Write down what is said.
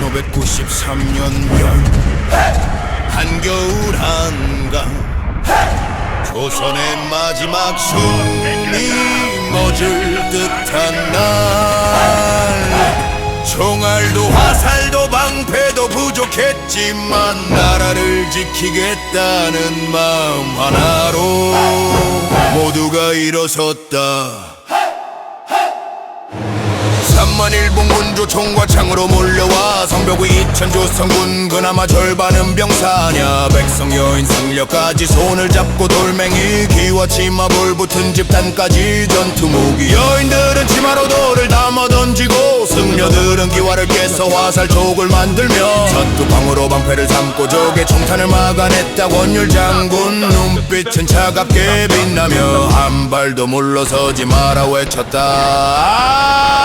1593년 한겨울 한강. 조선의 마지막 숨이 멎을 듯한 날. 총알도 화살도 방패도 부족했지만 나라를 지키겠다는 마음 하나로 모두가 일어섰다 3만 일본 군주 총과 창으로 몰려와 성벽 위 이천 조선군 그나마 절반은 병사냐. 백성 여인 승려까지 손을 잡고 돌멩이 기와 치마 불붙은 집단까지 전투 무기. 여인들은 치마로 돌을 담아 던지고 승려들은 기와를 깨서 화살촉을 만들며 전투방으로 방패를 삼고 적의 총탄을 막아냈다. 원율 장군 눈빛은 차갑게 빛나며 한 발도 물러서지 마라 외쳤다